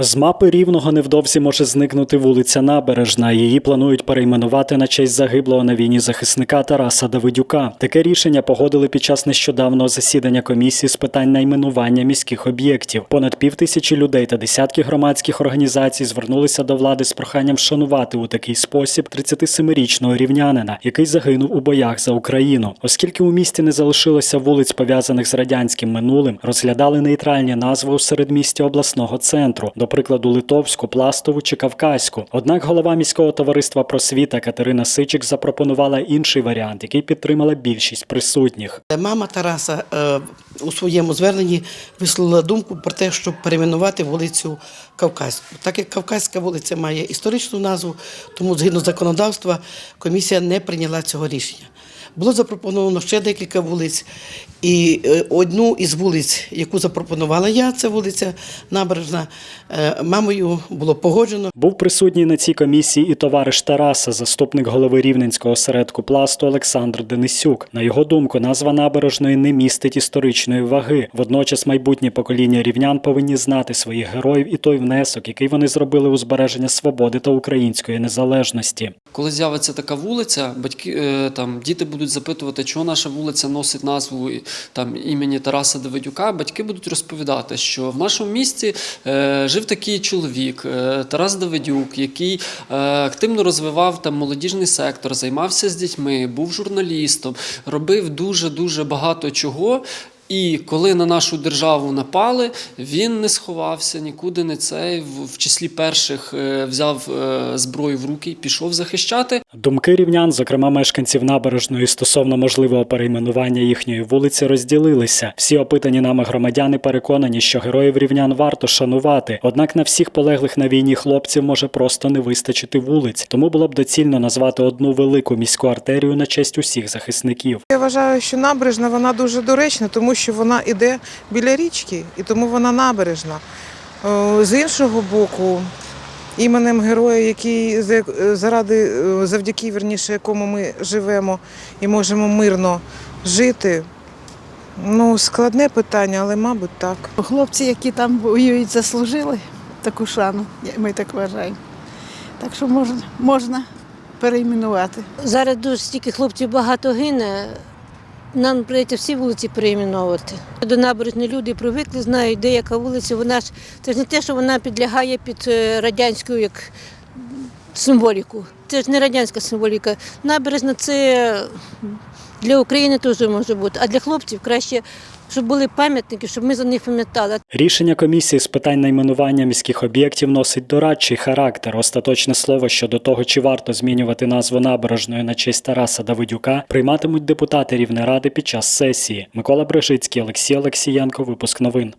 З мапи рівного невдовзі може зникнути вулиця Набережна. Її планують перейменувати на честь загиблого на війні захисника Тараса Давидюка. Таке рішення погодили під час нещодавнього засідання комісії з питань найменування міських об'єктів. Понад пів тисячі людей та десятки громадських організацій звернулися до влади з проханням вшанувати у такий спосіб 37-річного рівнянина, який загинув у боях за Україну. Оскільки у місті не залишилося вулиць пов'язаних з радянським минулим, розглядали нейтральні назви у середмісті обласного центру, прикладу, Литовську, Пластову чи Кавказьку. Однак голова міського товариства просвіта Катерина Сичик запропонувала інший варіант, який підтримала більшість присутніх. Мама Тараса е, у своєму зверненні висловила думку про те, щоб перейменувати вулицю Кавказьку. Так як Кавказька вулиця має історичну назву, тому згідно законодавства комісія не прийняла цього рішення. Було запропоновано ще декілька вулиць, і е, одну із вулиць, яку запропонувала я, це вулиця Набережна, е, мамою було погоджено. Був присутній на цій комісії і товариш Тараса, заступник голови рівненського осередку пласту Олександр Денисюк. На його думку, назва набережної не містить історичної ваги. Водночас майбутнє покоління рівнян повинні знати своїх героїв і той внесок, який вони зробили у збереження свободи та української незалежності. Коли з'явиться така вулиця, батьки е, там діти будуть запитувати, чого наша вулиця носить назву там імені Тараса Давидюка. Батьки будуть розповідати, що в нашому місті е, жив такий чоловік, е, Тарас Давидюк, який е, активно розвивав там молодіжний сектор, займався з дітьми, був журналістом, робив дуже дуже багато чого. І коли на нашу державу напали, він не сховався нікуди не цей. В, числі перших е, взяв е, зброю в руки і пішов захищати. Думки рівнян, зокрема мешканців набережної, стосовно можливого перейменування їхньої вулиці, розділилися. Всі опитані нами громадяни переконані, що героїв рівнян варто шанувати. Однак на всіх полеглих на війні хлопців може просто не вистачити вулиць. Тому було б доцільно назвати одну велику міську артерію на честь усіх захисників. Я вважаю, що набережна вона дуже доречна, тому що вона йде біля річки, і тому вона набережна. Е, З іншого боку, іменем героя, який заради е, завдяки вірніше, якому ми живемо і можемо мирно жити. Ну, складне питання, але мабуть так. Хлопці, які там воюють, заслужили таку шану, ми так вважаємо. Так що можна, можна перейменувати. Зараз дуже стільки хлопців багато гине. Нам прийдеться всі вулиці перейменовувати. До набережної люди привикли, знають, де яка вулиця. Вона ж це ж не те, що вона підлягає під радянською. радянську як символіку. Це ж не радянська символіка. Набережна це для України теж може бути, а для хлопців краще, щоб були пам'ятники, щоб ми за них пам'ятали. Рішення комісії з питань найменування міських об'єктів носить дорадчий характер. Остаточне слово щодо того, чи варто змінювати назву набережної на честь Тараса Давидюка, прийматимуть депутати Рівнеради під час сесії. Микола Брежицький, Олексій Олексієнко. Випуск новин.